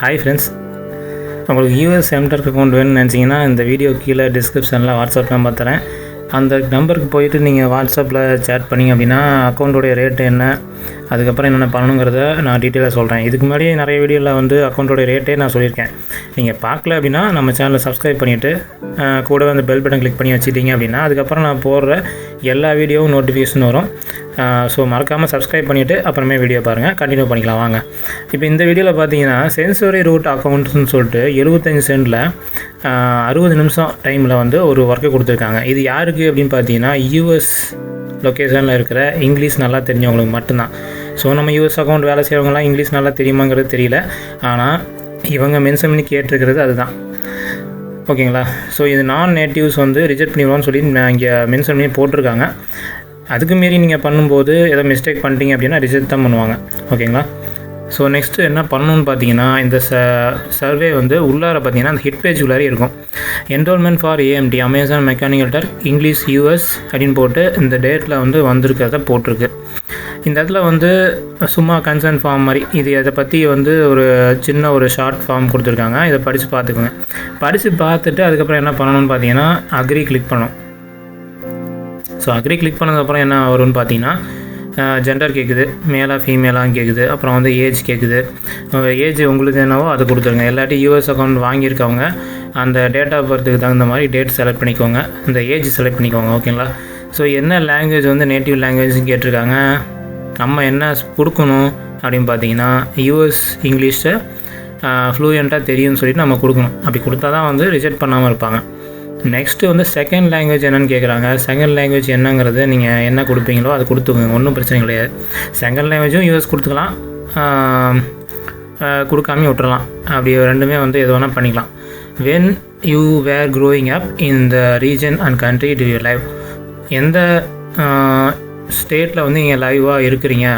Hi friends உங்களுக்கு US MTurk account வேணும்னு நினச்சிங்கன்னா இந்த வீடியோ கீழே டிஸ்கிரிப்ஷனில் வாட்ஸ்அப் நம்பர் தரேன். அந்த நம்பருக்கு போயிட்டு நீங்கள் வாட்ஸ்அப்பில் சேட் பண்ணிங்க அப்படின்னா அக்கௌண்ட்டோடைய ரேட்டு என்ன அதுக்கப்புறம் என்னென்ன பண்ணணுங்கிறத நான் டீட்டெயிலாக சொல்கிறேன் இதுக்கு முன்னாடி நிறைய வீடியோவில் வந்து அக்கௌண்ட்டோடைய ரேட்டே நான் சொல்லியிருக்கேன். நீங்கள் பார்க்கல அப்படின்னா நம்ம சேனலை சப்ஸ்கிரைப் பண்ணிவிட்டு கூடவே அந்த பெல் பட்டன் கிளிக் பண்ணி வச்சுட்டீங்க அப்படின்னா அதுக்கப்புறம் நான் போடுற எல்லா வீடியோவும் நோட்டிஃபிகேஷன் வரும். ஸோ மறக்காமல் சப்ஸ்கிரைப் பண்ணிவிட்டு அப்புறமே வீடியோ பாருங்கள் கண்டினியூ பண்ணிக்கலாம் வாங்க. இப்போ இந்த வீடியோவில் பார்த்தீங்கன்னா சென்சரி ரூட் அக்கௌண்ட்ஸ்னு சொல்லிட்டு எழுபத்தஞ்சு சென்டில் அறுபது நிமிஷம் டைமில் வந்து ஒரு ஒர்க்கு கொடுத்துருக்காங்க. இது யாருக்கு அப்படின்னு பார்த்தீங்கன்னா யூஎஸ் லொக்கேஷனில் இருக்கிற இங்கிலீஷ் நல்லா தெரிஞ்சவங்களுக்கு மட்டும்தான். ஸோ நம்ம யூஎஸ் அக்கௌண்ட் வேலை செய்கிறவங்களாம் இங்கிலீஷ் நல்லா தெரியுமாங்கிறது தெரியல. ஆனால் இவங்க மென்ஷன் பண்ணி கேட்டிருக்கிறது அதுதான். ஓகேங்களா? ஸோ இது நான் நேட்டிவ்ஸ் வந்து ரிஜெக்ட் பண்ணிடுவோம்னு சொல்லி நான் இங்கே மென்ஷன் பண்ணி போட்டிருக்காங்க. அதுக்கு மீறி நீங்கள் பண்ணும்போது ஏதோ மிஸ்டேக் பண்ணிட்டீங்க அப்படின்னா ரிஜெக்ட் தான் பண்ணுவாங்க. ஓகேங்களா? ஸோ நெக்ஸ்ட்டு என்ன பண்ணணும்னு பார்த்தீங்கன்னா இந்த ச சர்வே வந்து உள்ளார பார்த்தீங்கன்னா அந்த ஹிட் பேஜ் உள்ளாரே இருக்கும். Enrolment for AMT Amazon mechanical Turk English US அப்படின்னு போட்டு இந்த டேட்டில் வந்து வந்திருக்கிறத போட்டிருக்கு. இந்த இடத்துல வந்து சும்மா கன்சர்ன் ஃபார்ம் மாதிரி. இது இதை பற்றி வந்து ஒரு சின்ன ஒரு ஷார்ட் ஃபார்ம் கொடுத்துருக்காங்க. இதை படித்து பார்த்துக்குங்க. படித்து பார்த்துட்டு அதுக்கப்புறம் என்ன பண்ணணும்னு பார்த்தீங்கன்னா அக்ரி கிளிக் பண்ணும் ஸோ அக்ரி கிளிக் பண்ணதுக்கப்புறம் என்ன வரும்னு பார்த்தீங்கன்னா ஜெண்டர் கேட்குது மேலாக ஃபீமேலாக கேட்குது அப்புறம் வந்து ஏஜ் கேட்குது ஏஜ் உங்களுக்கு என்னவோ அது கொடுத்துருங்க. இல்லாட்டி யூஎஸ் அக்கௌண்ட் வாங்கியிருக்கவங்க அந்த டேட் ஆஃப் பர்த்துக்கு தகுந்த மாதிரி டேட் செலக்ட் பண்ணிக்கோங்க. இந்த ஏஜ் செலக்ட் பண்ணிக்கோங்க ஓகேங்களா ஸோ என்ன லாங்குவேஜ் வந்து நேட்டிவ் லாங்குவேஜ்னு கேட்டிருக்காங்க? நம்ம என்ன கொடுக்கணும் அப்படின்னு பார்த்தீங்கன்னா யூஎஸ் இங்கிலீஷை ஃப்ளூயண்ட்டாக தெரியும்னு சொல்லிட்டு நம்ம கொடுக்கணும். அப்படி கொடுத்தா தான் வந்து ரிஜெக்ட் பண்ணாமல் இருப்பாங்க. நெக்ஸ்ட்டு வந்து செகண்ட் லாங்குவேஜ் என்னன்னு கேட்குறாங்க செகண்ட் லாங்குவேஜ் என்னங்கிறது நீங்கள் என்ன கொடுப்பீங்களோ அது கொடுத்துக்கோங்க. ஒன்றும் பிரச்சனை கிடையாது. செகண்ட் லாங்குவேஜும் யூஎஸ் கொடுத்துக்கலாம். கொடுக்காம விட்டுறலாம். அப்படி ரெண்டுமே வந்து எது வேணால் பண்ணிக்கலாம். When you were growing up in the region and country do you live எந்த ஸ்டேட்டில் வந்து நீங்கள் லைவாக இருக்கிறீங்க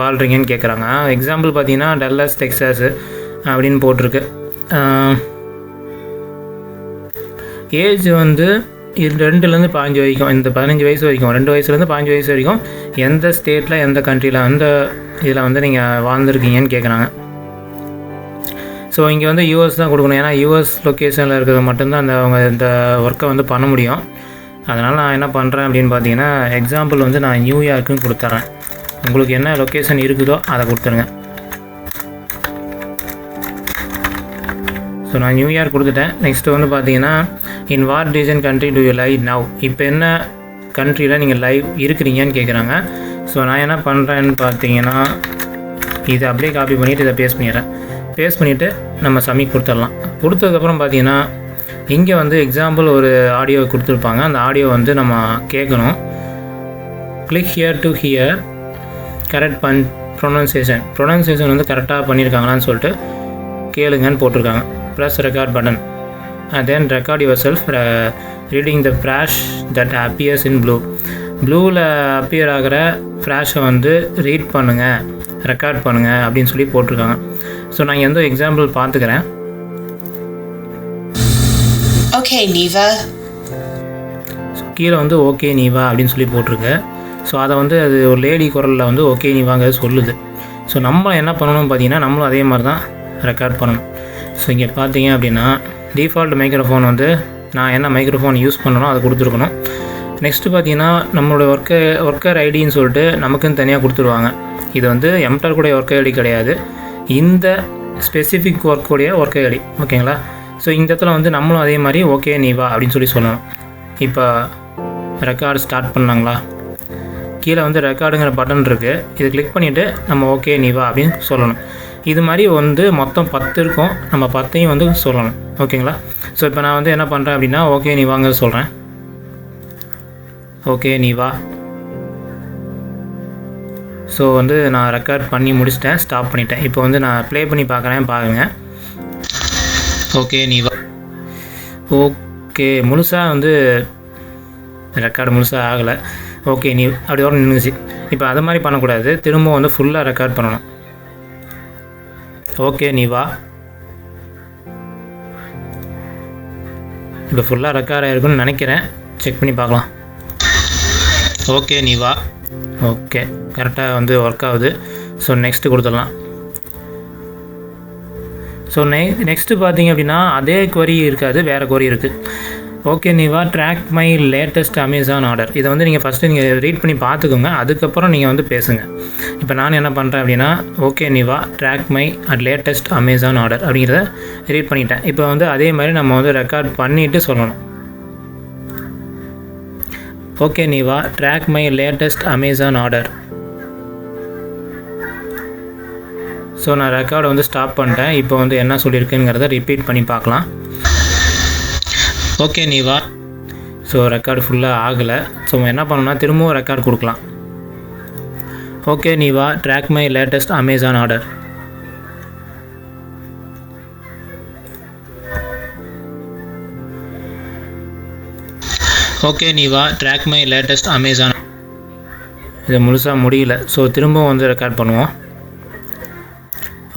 வாழ்கிறீங்கன்னு கேட்குறாங்க எக்ஸாம்பிள் பார்த்தீங்கன்னா டல்லஸ் டெக்ஸாஸு அப்படின்னு போட்டிருக்கு. ஏஜ் வந்து இது ரெண்டுலேருந்து பாஞ்சு வரைக்கும் இந்த பதினஞ்சு வயசு வரைக்கும் ரெண்டு வயசுலேருந்து பாஞ்சு வயசு வரைக்கும் எந்த ஸ்டேட்டில் எந்த கண்ட்ரியில் அந்த இதில் வந்து நீங்கள் வாழ்ந்துருக்கீங்கன்னு கேட்குறாங்க ஸோ இங்கே வந்து யூஎஸ் தான் கொடுக்கணும். ஏன்னா யூஎஸ் லொக்கேஷனில் இருக்கிறது மட்டும்தான் அந்த அவங்க இந்த ஒர்க்கை வந்து பண்ண முடியும். அதனால் நான் என்ன பண்ணுறேன் அப்படின்னு பார்த்தீங்கன்னா எக்ஸாம்பிள் வந்து நான் நியூயார்க்குன்னு கொடுத்துட்றேன் உங்களுக்கு என்ன லொக்கேஷன் இருக்குதோ அதை கொடுத்துருங்க. ஸோ நான் நியூயார்க் கொடுத்துட்டேன். நெக்ஸ்ட்டு வந்து பார்த்தீங்கன்னா in what region country do you live now இப்போ என்ன கண்ட்ரியில் நீங்கள் லைவ் இருக்கிறீங்கன்னு கேட்குறாங்க ஸோ நான் என்ன பண்ணுறேன்னு பார்த்தீங்கன்னா இதை அப்படியே காப்பி பண்ணிவிட்டு இதை பேஸ்ட் பண்ணிடுறேன். பேஸ்ட் பண்ணிவிட்டு நம்ம சப்மிட் கொடுத்துடலாம். கொடுத்ததுக்கப்புறம் பார்த்தீங்கன்னா இங்கே வந்து எக்ஸாம்பிள் ஒரு ஆடியோ கொடுத்துருப்பாங்க. அந்த ஆடியோ வந்து நம்ம கேட்கணும். Click here to hear correct பண் ப்ரொனன்சியேஷன் ப்ரொனன்சியேஷன் வந்து கரெக்டாக பண்ணியிருக்காங்களான்னு சொல்லிட்டு கேளுங்கன்னு போட்டிருக்காங்க. Plus record button and then record yourself reading the phrase that appears in blue ப்ளூவில் அப்பியர் ஆகிற ஃப்ராஷை வந்து ரீட் பண்ணுங்கள் ரெக்கார்ட் பண்ணுங்கள் அப்படின்னு சொல்லி போட்டிருக்காங்க. ஸோ நான் எந்த எக்ஸாம்பிள் பார்த்துக்கிறேன். ஓகே நீவா ஸோ கீழே வந்து ஓகே நீவா அப்படின்னு சொல்லி போட்டிருக்கு. ஸோ அதை வந்து அது ஒரு லேடி குரலில் வந்து ஓகே நீவாங்கிறது சொல்லுது. ஸோ நம்ம என்ன பண்ணணும்னு பார்த்தீங்கன்னா நம்மளும் அதே மாதிரி தான் ரெக்கார்ட் பண்ணணும். ஸோ இங்கே பார்த்தீங்க அப்படின்னா டிஃபால்ட் மைக்ரோஃபோன் வந்து நான் என்ன மைக்ரோஃபோன் யூஸ் பண்ணணும் அதை கொடுத்துருக்கணும். நெக்ஸ்ட்டு பார்த்தீங்கன்னா நம்மளோட ஒர்க்கர் ஒர்க்கர் ஐடின்னு சொல்லிட்டு நமக்குன்னு தனியாக கொடுத்துருவாங்க. இது வந்து எம்டர் கூட ஒர்க்கர் ஐடி கிடையாது. இந்த ஸ்பெசிஃபிக் ஒர்க்குடைய ஒர்க்கர் ஐடி ஓகேங்களா ஸோ இந்த இடத்துல வந்து நம்மளும் அதே மாதிரி ஓகே நீ வா அப்படின்னு சொல்லி சொல்லணும். இப்போ ரெக்கார்டு ஸ்டார்ட் பண்ணாங்களா? கீழே வந்து ரெக்கார்டுங்கிற பட்டன் இருக்குது இது கிளிக் பண்ணிவிட்டு நம்ம ஓகே நீ வா அப்படின்னு சொல்லணும். இது மாதிரி வந்து மொத்தம் பத்து இருக்கும். நம்ம பத்தையும் வந்து சொல்லணும். ஓகேங்களா ஸோ இப்போ நான் வந்து என்ன பண்ணுறேன் அப்படின்னா ஓகே நீ வாங்க சொல்கிறேன் ஓகே நீ வா. ஸோ வந்து நான் ரெக்கார்ட் பண்ணி முடிச்சிட்டேன். ஸ்டாப் பண்ணிட்டேன். இப்போ வந்து நான் ப்ளே பண்ணி பார்க்குறேன். பாருங்கள் ஓகே நீ ஓகே முழுசாக வந்து ரெக்கார்டு முழுசாக ஆகலை. ஓகே நீ அப்படி வர நின்றுச்சு இப்போ அது மாதிரி பண்ணக்கூடாது. திரும்ப வந்து ஃபுல்லாக ரெக்கார்ட் பண்ணணும். ஓகே நீ வா. இப்போ ஃபுல்லாக ரெக்கார்ட் ஆகிருக்குன்னு நினைக்கிறேன். செக் பண்ணி பார்க்கலாம். ஓகே நீ வா. ஓகே கரெக்டாக வந்து ஒர்க் ஆகுது. ஸோ நெக்ஸ்ட்டு கொடுத்துடலாம். ஸோ நெ நெக்ஸ்ட்டு பார்த்தீங்க அப்படின்னா அதே கொரி இருக்காது வேறு கொரி இருக்குது okay Neeva track my latest Amazon order இதை வந்து நீங்கள் ஃபஸ்ட்டு நீங்கள் ரீட் பண்ணி பார்த்துக்கோங்க அதுக்கப்புறம் நீங்கள் வந்து பேசுங்க. இப்போ நான் என்ன பண்ணுறேன் அப்படின்னா okay Neeva track my at latest Amazon order அப்படிங்கிறத ரீட் பண்ணிட்டேன். இப்போ வந்து அதே மாதிரி நம்ம வந்து ரெக்கார்ட் பண்ணிவிட்டு சொல்லணும். Okay Neeva track my latest Amazon order so நான் ரெக்கார்டை வந்து ஸ்டாப் பண்ணிட்டேன். இப்போ வந்து என்ன சொல்லியிருக்குங்கிறத ரிப்பீட் பண்ணி பார்க்கலாம். ஓகே நீ வா ஸோ ரெக்கார்டு ஃபுல்லாக ஆகலை. ஸோ என்ன பண்ணணும்னா திரும்பவும் ரெக்கார்டு கொடுக்கலாம். Okay Neeva track my latest Amazon order okay Neeva track my latest Amazon இது முழுசாக முடியல. ஸோ திரும்பவும் வந்து ரெக்கார்ட் பண்ணுவோம்.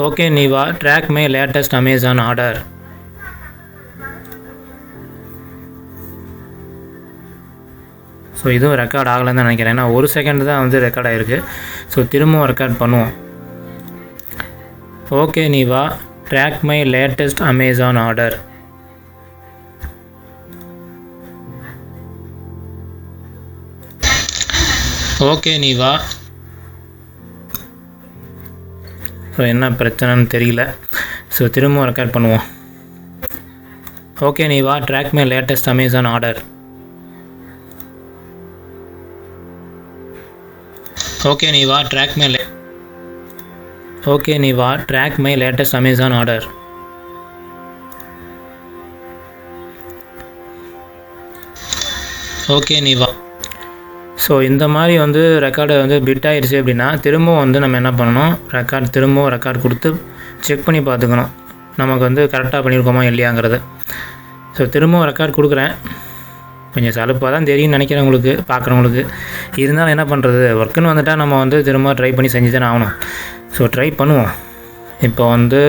Okay Neeva track my latest Amazon order so இதுவும் ரெக்கார்ட் ஆகலைன்னு தான் நினைக்கிறேன். ஏன்னா ஒரு செகண்ட் தான் வந்து ரெக்கார்ட் ஆகிருக்கு ஸோ திரும்பவும் ரெக்கார்ட் பண்ணுவோம். Okay Neeva track my latest Amazon order okay Neeva so என்ன பிரச்சனைன்னு தெரியல. ஸோ திரும்பவும் ரெக்கார்ட் பண்ணுவோம். Okay Neeva track my latest Amazon order okay Neeva track my okay okay Neeva track my latest Amazon order okay Neeva. So இந்த மாதிரி வந்து record வந்து bit ஆகிடுச்சு அப்படின்னா திரும்பவும் வந்து நம்ம என்ன பண்ணணும்? ரெக்கார்ட் திரும்பவும் ரெக்கார்ட் கொடுத்து செக் பண்ணி பார்த்துக்கணும். நமக்கு வந்து கரெக்டாக பண்ணியிருக்கோமா இல்லையாங்கிறது. ஸோ திரும்பவும் ரெக்கார்ட் கொடுக்குறேன். கொஞ்சம் சலுப்பாக தான் தெரியும்னு நினைக்கிறவங்களுக்கு பார்க்குறவங்களுக்கு. இருந்தாலும் என்ன பண்ணுறது ஒர்க்குன்னு வந்துட்டால் நம்ம வந்து திரும்ப ட்ரை பண்ணி செஞ்சு தானே ஆகணும். ஸோ ட்ரை பண்ணுவோம். இப்போ வந்து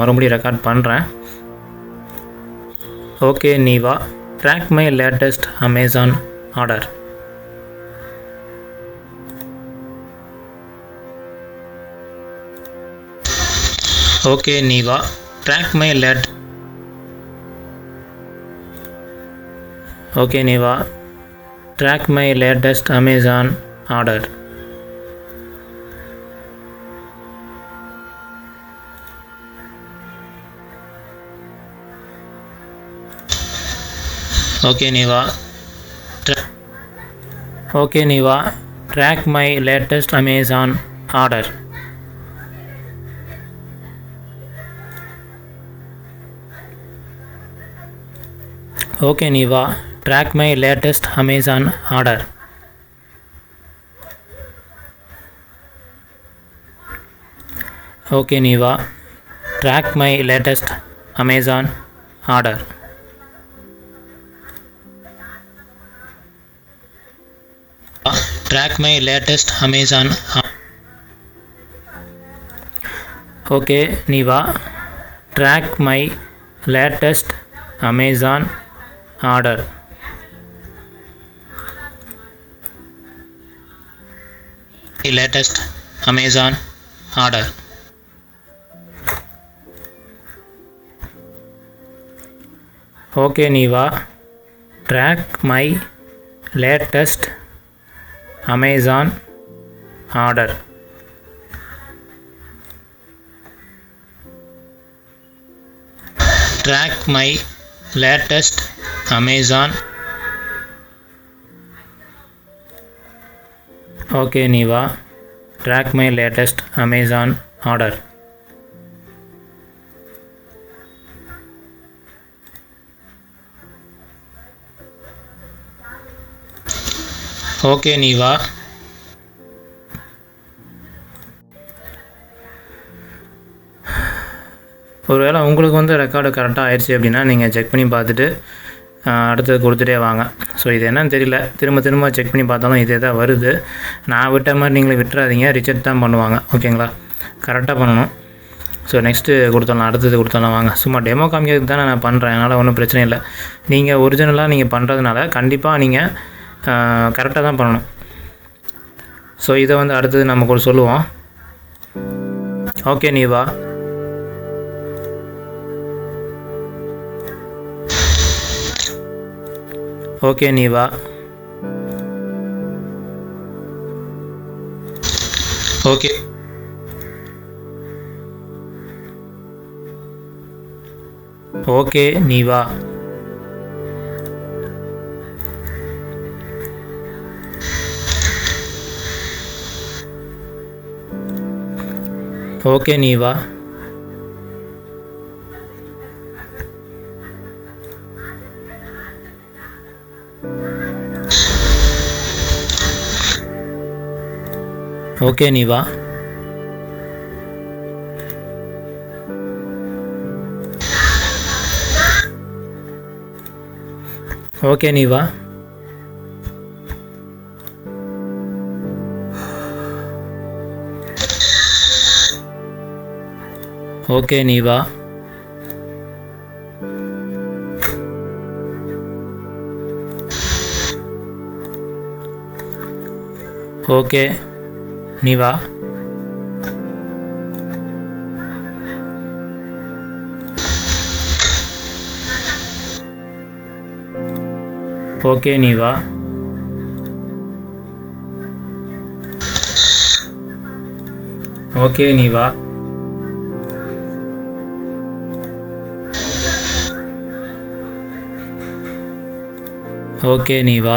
மறுபடியும் ரெக்கார்ட் பண்ணுறேன் okay Neeva track my latest Amazon order okay Neeva track my late okay Neeva track my latest Amazon order okay Neeva okay Neeva track my latest Amazon order okay Neeva track my latest Amazon order okay Neeva track my latest Amazon order track my latest Amazon okay Neeva track my latest Amazon order latest Amazon order okay Neeva track my latest Amazon order track my latest Amazon okay Neeva track my latest Amazon order okay Neeva ஒருவேளை உங்களுக்கு வந்து record கரெக்டாக ஆயிடுச்சு அப்படின்னா நீங்கள் check பண்ணி பார்த்துட்டு அடுத்தது கொடுத்துட்டே வாங்க. ஸோ இது என்னன்னு தெரியல. திரும்ப திரும்ப செக் பண்ணி பார்த்தாலும் இதே தான் வருது. நான் விட்ட மாதிரி நீங்களே விட்டுறாதீங்க. ரிஜெக்ட் தான் பண்ணுவாங்க. ஓகேங்களா கரெக்டாக பண்ணணும். ஸோ நெக்ஸ்ட்டு கொடுத்துடலாம். அடுத்தது கொடுத்துடலாம். வாங்க. சும்மா டெமோ காமிக்கிறதுக்கு தான் நான் பண்ணுறேன் அதனால் ஒன்றும் பிரச்சனை இல்லை. நீங்கள் ஒரிஜினலாக நீங்கள் பண்ணுறதுனால கண்டிப்பாக நீங்கள் கரெக்டாக தான் பண்ணணும். ஸோ இதை வந்து அடுத்தது நம்ம கூட சொல்லுவோம். ஓகே நீ வா ஓகே நீ வா okay okay Neeva okay Neeva okay Neeva okay Neeva okay Neeva okay okay. Neeva. Okay நீ வா. ஓகே நீ வா. ஓகே நீ வா.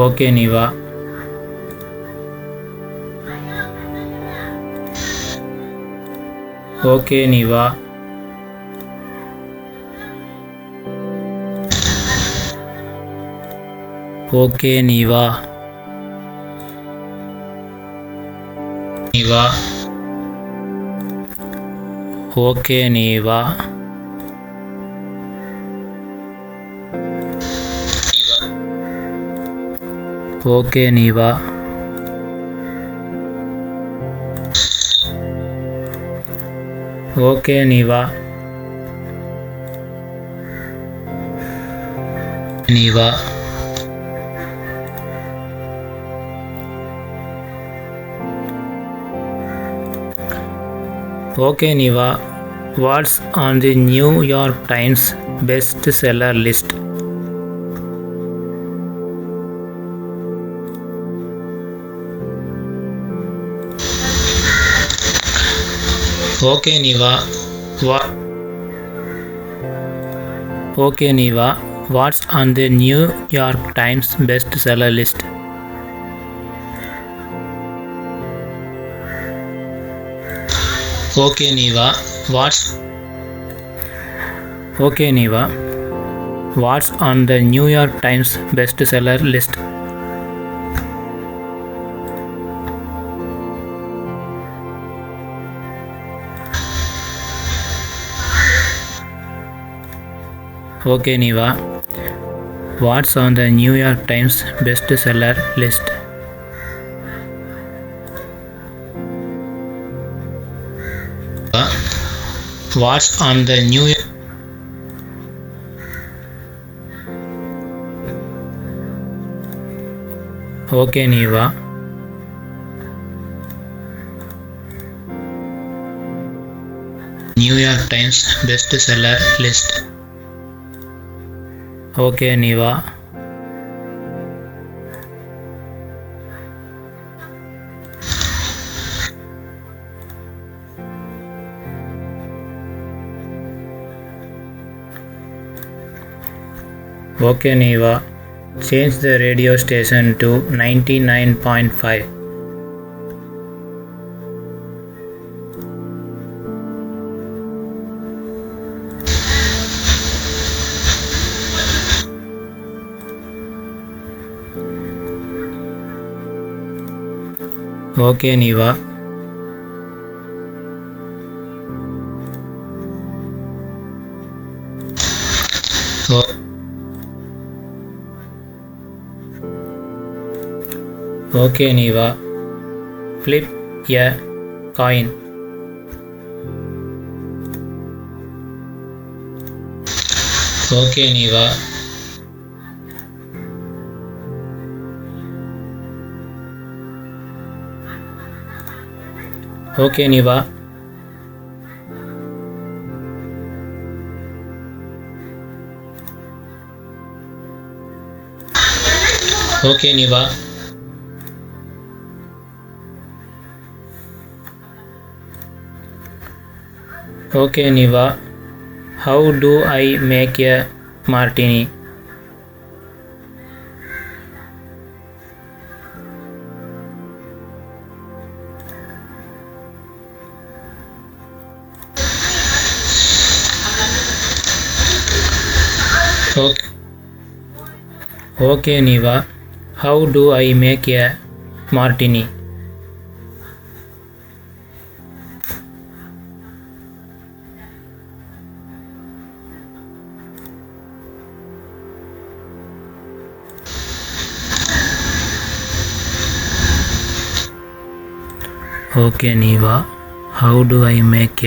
わけには。わけには。わけには。にはわけには。ಓಕೆ ನೀವಾ okay Neeva Neeva okay Neeva what's on the New York Times best seller list okay Neeva வா okay Neeva what's on the New York Times best seller list okay Neeva what's okay Neeva what's on the New York Times best seller list okay Neeva what's on the New York Times best seller list what's on the New York okay Neeva New York Times bestseller list. Okay Neeva okay Neeva change the radio station to ninety nine point five okay Neeva O okay Neeva flip a coin okay நீ வா okay நீ வா okay Neeva okay Neeva how do I make a martini okay Neeva how do I make a martini okay Neeva how do I make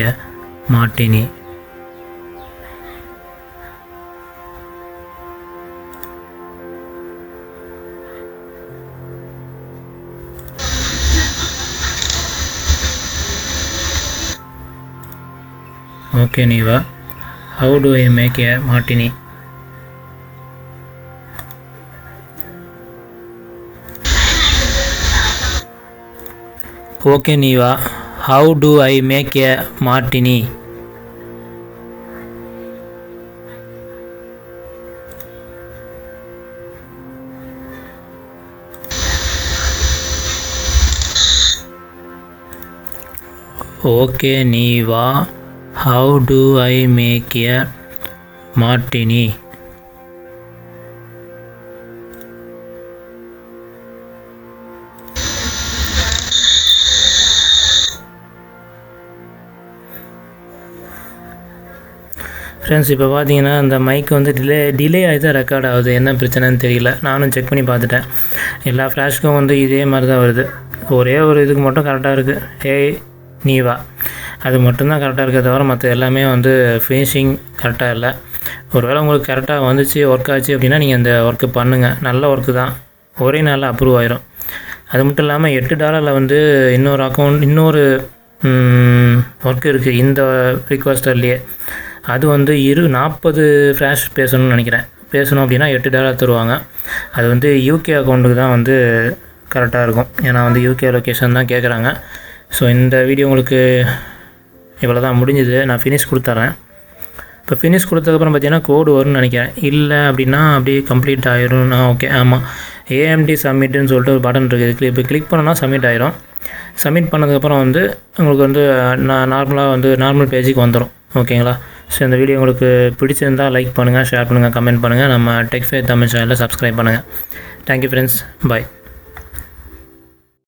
a martini okay Neeva how do I make a martini okay Neeva how do I how do I make a martini friends இப்போ பார்த்தீங்கன்னா அந்த mic வந்து delay delay ஆகி தான் record ஆகுது. என்ன பிரச்சனைன்னு தெரியல. நானும் செக் பண்ணி பார்த்துட்டேன். எல்லா ஃப்ளாஷ்க்கும் வந்து இதே மாதிரி தான் வருது. ஒரே ஒரு இதுக்கு மட்டும் கரெக்டாக இருக்குது ஏய் நீ வா. அது மட்டும்தான் கரெக்டாக இருக்கே தவிர மற்ற எல்லாமே வந்து ஃபினிஷிங் கரெக்டாக இல்லை. ஒருவேளை உங்களுக்கு கரெக்டாக வந்துச்சு ஒர்க் ஆச்சு அப்படின்னா நீங்கள் அந்த ஒர்க்கு பண்ணுங்கள் நல்ல ஒர்க்கு தான். ஒரே நாளில் அப்ரூவ் ஆயிரும். அது மட்டும் இல்லாமல் எட்டு டாலரில் வந்து இன்னொரு அக்கௌண்ட் இன்னொரு ஒர்க் இருக்குது இந்த ரிக்வஸ்டர்லேயே அது வந்து இரு நாற்பது ஃப்ளாஷ் பேசணும்னு நினைக்கிறேன். பேசணும் அப்படின்னா எட்டு டாலர் தருவாங்க. அது வந்து யூகே அக்கௌண்ட்டுக்கு தான் வந்து கரெக்டாக இருக்கும். ஏன்னா வந்து யூகே லொக்கேஷன் தான் கேட்குறாங்க ஸோ இந்த வீடியோ உங்களுக்கு இவ்வளோ தான் முடிஞ்சுது. நான் ஃபினிஷ் கொடுத்துட்றேன் இப்போ ஃபினிஷ் கொடுத்ததுக்கப்புறம் பார்த்தீங்கன்னா கோடு வரும்னு நினைக்கிறேன். இல்லை அப்படின்னா அப்படியே கம்ப்ளீட் ஆயிரும். ஓகே ஆமாம் ஏஎம்டி சப்மிட்டுன்னு சொல்லிட்டு ஒரு பட்டன் இருக்குது இப்போ கிளிக் பண்ணோன்னா சப்மிட் ஆயிரும். சப்மிட் பண்ணதுக்கப்புறம் வந்து உங்களுக்கு வந்து நான் நார்மலாக வந்து நார்மல் பேஜுக்கு வந்துடும் ஓகேங்களா ஸோ இந்த வீடியோ உங்களுக்கு பிடிச்சிருந்தால் லைக் பண்ணுங்கள் ஷேர் பண்ணுங்கள் கமெண்ட் பண்ணுங்கள் நம்ம டெக்ஃபே தமிழ் சேனலில் சப்ஸ்கிரைப் பண்ணுங்கள் தேங்க்யூ ஃப்ரெண்ட்ஸ் பாய்